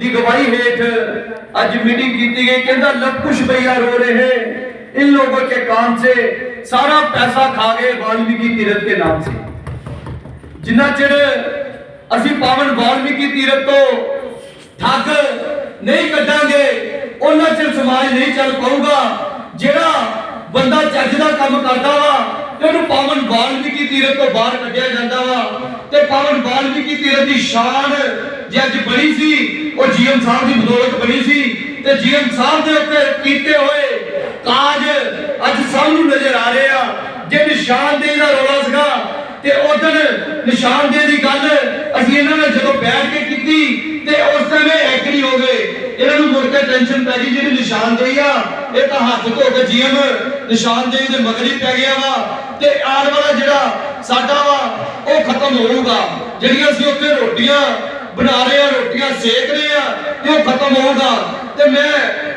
ਦੀ ਗਵਾਹੀ ਹੇਠ ਅੱਜ ਮੀਟਿੰਗ ਕੀਤੀ ਗਈ ਕਹਿੰਦਾ ਲਬ ਕੁਛ ਭਈਆ ਰੋ ਰਹੇ हैं इन लोगों के काम से सारा पैसा खा गए वाल्मीकि तीरथ के नाम से ਜਿੰਨਾ ਚਿਰ ਅਸੀਂ ਪਾਵਨ ਵਾਲਮੀਕੀ ਤੀਰਥ ਤੋਂ ਠੱਗ ਨਹੀਂ ਕੱਢਾਂਗੇ ਉਹਨਾਂ ਚਿਰ ਸਮਾਜ ਨਹੀਂ ਚੱਲ ਪਾਊਗਾ ਜਿਹੜਾ ਬੰਦਾ ਚੱਜ ਦਾ ਕੰਮ ਕਰਦਾ ਵਾ ਤੇ ਉਹਨੂੰ ਪਾਵਨ ਵਾਲਮੀਕੀ ਤੀਰਥ ਤੋਂ ਬਾਹਰ ਕੱਢਿਆ ਜਾਂਦਾ ਵਾ ਤੇ ਪਾਵਨ ਵਾਲਮੀਕੀ ਤੀਰਥ ਦੀ ਸ਼ਾਨ ਜੇ ਅੱਜ ਬਣੀ ਸੀ, ਉਹ ਜੀਐਮ ਸਾਹਿਬ ਦੀ ਬਦੌਲਤ ਬਣੀ ਸੀ ਤੇ ਜੀਐਮ ਸਾਹਿਬ ਦੇ ਉੱਤੇ ਕੀਤੇ ਹੋਏ ਕਾਜ ਅੱਜ ਸਭ ਨੂੰ ਨਜ਼ਰ ਆ ਰਹੇ ਆ। ਜੇ ਨਿਸ਼ਾਨਦੇਹੀ ਦਾ ਰੋਲਾ ਸੀਗਾ ਤੇ ਉਦੋਂ ਨਿਸ਼ਾਨਦੇਹੀ ਦੀ ਗੱਲ ਅਸੀਂ ਇਹਨਾਂ ਨਾਲ ਜਦੋਂ ਬੈਠ ਕੇ ਕੀਤੀ ਤੇ ਉਸ ਟਾਈਮ ਐਗਰੀ ਹੋ ਗਏ। ਇਹਨਾਂ ਨੂੰ ਮੁੜ ਕੇ ਟੈਨਸ਼ਨ ਪੈ ਗਈ, ਜਿਹੜੀ ਨਿਸ਼ਾਨਦੇਹੀ ਆ, ਇਹ ਤਾਂ ਹੱਥ ਧੋ ਕੇ ਜੀਐਮ ਨਿਸ਼ਾਨਦੇਹੀ ਦੇ ਮਗਰ ਹੀ ਪੈ ਗਿਆ ਵਾ ਤੇ ਆਉਣ ਵਾਲਾ ਜਿਹੜਾ ਸਾਡਾ ਵਾ, ਉਹ ਖਤਮ ਹੋਊਗਾ। ਜਿਹੜੀਆਂ ਅਸੀਂ ਉੱਥੇ ਰੋਟੀਆਂ ਬਣਾ ਰਹੇ ਆ, ਰੋਟੀਆਂ ਸੇਕ ਰਹੇ ਆ ਤੇ ਖਤਮ ਹੋਊਗਾ। ਤੇ ਮੈਂ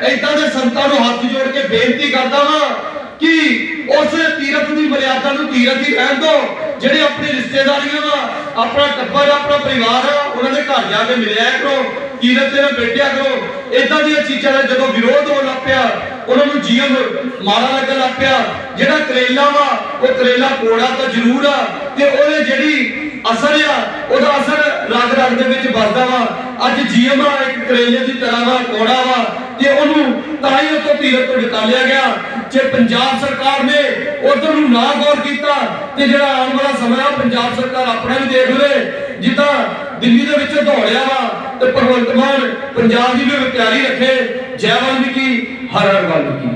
ਏਦਾਂ ਦੇ ਸੰਤਾਂ ਨੂੰ ਹੱਥ ਜੋੜ ਕੇ ਬੇਨਤੀ ਕਰਦਾ ਵਾਂ ਕਿ ਉਸ ਤੀਰਥ ਦੀ ਮਰਿਆਦਾ ਨੂੰ ਤੀਰਥ ਹੀ ਰਹਿਣ ਦਿਓ। ਜਿਹੜੇ ਆਪਣੇ ਰਿਸ਼ਤੇਦਾਰੀਆਂ ਵਾ, ਆਪਣਾ ਟੱਬਰ, ਆਪਣਾ ਪਰਿਵਾਰ ਆ, ਉਹਨਾਂ ਦੇ ਘਰ ਜਾ ਕੇ ਮਿਲਿਆ ਕਰੋ, ਤੀਰਥ ਤੇ ਨਾ ਬੈਠਿਆ ਕਰੋ। ਇਦਾਂ ਦੀਆਂ ਚੀਜ਼ਾਂ ਦਾ ਜਦੋਂ ਵਿਰੋਧ ਹੋਣ ਲੱਗ ਪਿਆ, ਉਹਨਾਂ ਨੂੰ ਜੀਵਨ ਮਾੜਾ ਲੱਗਣ ਲੱਗ ਪਿਆ। ਜਿਹੜਾ ਕਰੇਲਾ ਵਾ, ਉਹ ਕਰੇਲਾ ਕੋੜਾ ਤਾਂ ਜ਼ਰੂਰ ਆ, ਤੇ ਉਹਦੇ ਜਿਹੜੀ ਅਸਰ ਆ ਉਹਦਾ ਅਸਰ ਰਗ ਦੇ ਵਿੱਚ ਵੱਸਦਾ ਵਾ। ਅੱਜ ਜੀਐਮ ਆ ਇੱਕ ਕਰੇਲੇ ਦੀ ਤਰ੍ਹਾਂ ਵਾ ਕੋੜਾ ਵਾ। ਤੇ ਉਹਨੂੰ ਤਾਂ ਹੀ ਉਹ ਤੋਂ ਤੋਂ ਨਿਕਾਲਿਆ ਗਿਆ, ਜੇ ਪੰਜਾਬ ਸਰਕਾਰ ਨੇ ਉਧਰ ਨੂੰ ਨਾ ਗੌਰ ਕੀਤਾ, ਤੇ ਜਿਹੜਾ ਆਉਣ ਵਾਲਾ ਸਮਾਂ ਪੰਜਾਬ ਸਰਕਾਰ ਆਪਣਾ ਵੀ ਦੇਖ ਲਵੇ। ਜਿੱਦਾਂ ਦਿੱਲੀ ਦੇ ਵਿੱਚ ਦੌੜਿਆ ਵਾ, ਤੇ ਭਗਵੰਤ ਮਾਨ ਪੰਜਾਬ ਦੀ ਵੀ ਤਿਆਰੀ ਰੱਖੇ, ਜੈ ਵਾਲਮੀਕੀ, ਹਰ ਹਰ ਵਾਲਮੀਕੀ।